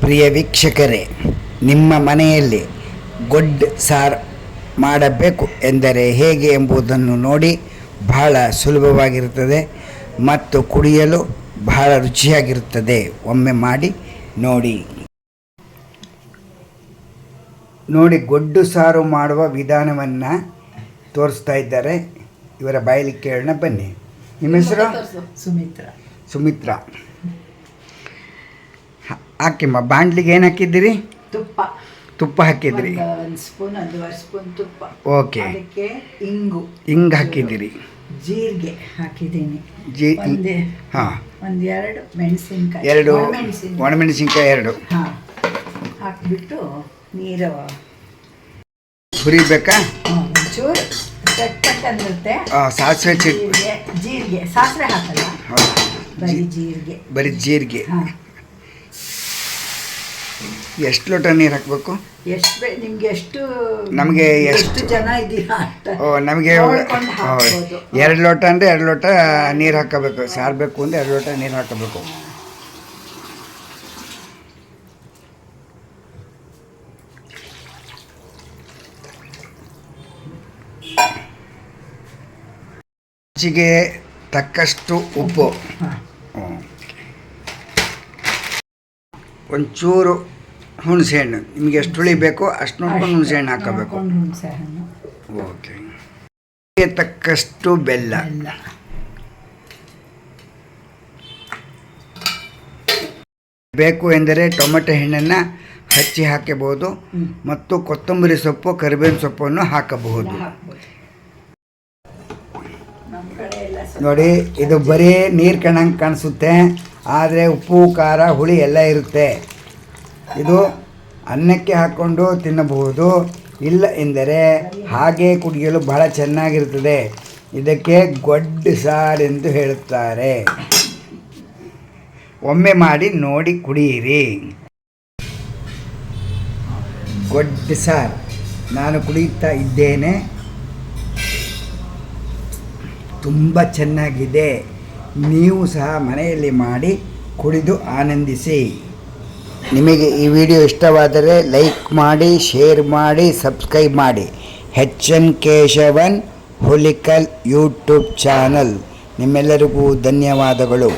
ಪ್ರಿಯ ವೀಕ್ಷಕರೇ ನಿಮ್ಮ ಮನೆಯಲ್ಲಿ ಗೊಡ್ಡು ಸಾರು ಮಾಡಬೇಕು ಎಂದರೆ ಹೇಗೆ ಎಂಬುದನ್ನು ನೋಡಿ ಬಹಳ ಸುಲಭವಾಗಿರುತ್ತದೆ ಮತ್ತು ಕುಡಿಯಲು ಬಹಳ ರುಚಿಯಾಗಿರುತ್ತದೆ. ಒಮ್ಮೆ ಮಾಡಿ ನೋಡಿ. ನೋಡಿ ಗೊಡ್ಡು ಸಾರು ಮಾಡುವ ವಿಧಾನವನ್ನು ತೋರಿಸ್ತಾ ಇದ್ದಾರೆ. ಇವರ ಬಾಯಲ್ಲಿ ಕೇಳೋಣ ಬನ್ನಿ. ನಿಮ್ಮ ಹೆಸರು? ಸುಮಿತ್ರ. ಸುಮಿತ್ರಾ. ಹಾಕಿಮ್ಮ ಬಾಂಡ್ಲಿಗೆ ಏನು ಹಾಕಿದ್ದೀರಿ? ತುಪ್ಪ. ತುಪ್ಪ ಹಾಕಿದ್ರಿ ಒಂದು ಸ್ಪೂನ್ ಒಂದೂವರೆ ಸ್ಪೂನ್ ತುಪ್ಪ. ಓಕೆ. ಅದಕ್ಕೆ ಇಂಗು. ಇಂಗ್ ಹಾಕಿದ್ದೀರಿ. ಜೀರಿಗೆ ಹಾಕಿದ್ದೀನಿ. ಜಿ ಒಂದೇ ಹಾಂ. ಒಂದೆರಡು ಮೆಣಸಿನ್ಕಾಯಿ. ಎರಡು ಮೆಣಸಿನ ಒಣಮೆಣಸಿನ್ಕಾಯಿ ಎರಡು. ಹಾಂ. ಹಾಕ್ಬಿಟ್ಟು ನೀರು ಹುರಿಬೇಕಾ? ಚೂರು ಒಂಚೂರು ಚಟ್ಪಟ್ ಅಂದಿರುತ್ತೆ ಆ, ಸಾಸಿವೆ ಚಿಟ್ ಜೀರಿಗೆ ಸಾಸಿವೆ ಹಾಕಲ್ಲ. ಬರೀ ಜೀರಿಗೆ. ಬರೀ ಜೀರಿಗೆ. ಹಾಂ. ಎಷ್ಟು ಲೋಟ ನೀರು ಹಾಕಬೇಕು? ಎಷ್ಟು ಬೇ ನಿಮ್ಗೆ ಎಷ್ಟು ನಮಗೆ ಎಷ್ಟು- ಎಷ್ಟು? ಜನ ಇದ್ದೀರಾ ಅಂತ? ಓ ನಮಗೆ ನೋಡ್ಕೊಂಡು ಹಾಕ್ಬೋದು. ಎರಡು ಲೋಟ ಅಂದರೆ ಎರಡು ಲೋಟ ನೀರು ಹಾಕಬೇಕು. ಸಾರ್ಬೇಕು ಅಂದರೆ ಎರಡು ಲೋಟ ನೀರು ಹಾಕಬೇಕು. ರುಚಿಗೆ ತಕ್ಕಷ್ಟು ಉಪ್ಪು. ಹಾಂ. ಹ್ಮ್. ಒಂಚೂರು ಹುಣಸೆಹಣ್ಣು ನಿಮಗೆ ಎಷ್ಟು ಹುಳಿ ಬೇಕೋ ಅಷ್ಟು ನೋಡ್ಕೊಂಡು ಹುಣಸೆಹಣ್ಣು ಹಾಕಬೇಕು ಓಕೆ. ತಕ್ಕಷ್ಟು ಬೆಲ್ಲ. ಬೇಕು ಎಂದರೆ ಟೊಮೆಟೊ ಹಣ್ಣನ್ನು ಹಚ್ಚಿ ಹಾಕಬಹುದು. ಮತ್ತು ಕೊತ್ತಂಬರಿ ಸೊಪ್ಪು ಕರಿಬೇವಿನ ಸೊಪ್ಪನ್ನು ಹಾಕಬಹುದು. ನೋಡಿ ಇದು ಬರೀ ನೀರು ಕಣಂಗೆ ಕಾಣಿಸುತ್ತೆ. ಆದರೆ ಉಪ್ಪು ಖಾರ ಹುಳಿ ಎಲ್ಲ ಇರುತ್ತೆ. ಇದು ಅನ್ನಕ್ಕೆ ಹಾಕ್ಕೊಂಡು ತಿನ್ನಬಹುದು. ಇಲ್ಲ ಎಂದರೆ ಹಾಗೆ ಕುಡಿಯಲು ಬಹಳ ಚೆನ್ನಾಗಿರುತ್ತದೆ. ಇದಕ್ಕೆ ಗೊಡ್ಡು ಎಂದು ಹೇಳುತ್ತಾರೆ. ಒಮ್ಮೆ ಮಾಡಿ ನೋಡಿ ಕುಡಿಯಿರಿ. ಗೊಡ್ಡು ಸಾರ್. ನಾನು ಕುಡಿಯುತ್ತಾ ಇದ್ದೇನೆ. ತುಂಬ ಚೆನ್ನಾಗಿದೆ. ನೀವು ಸಹ ಮನೆಯಲ್ಲಿ ಮಾಡಿ ಕುಡಿದು ಆನಂದಿಸಿ. ನಿಮಗೆ ಈ ವಿಡಿಯೋ ಇಷ್ಟವಾದರೆ ಲೈಕ್ ಮಾಡಿ, ಶೇರ್ ಮಾಡಿ, ಸಬ್ಸ್ಕ್ರೈಬ್ ಮಾಡಿ. H N Keshavan Hulikal YouTube channel. ನಿಮ್ಮೆಲ್ಲರಿಗೂ ಧನ್ಯವಾದಗಳು.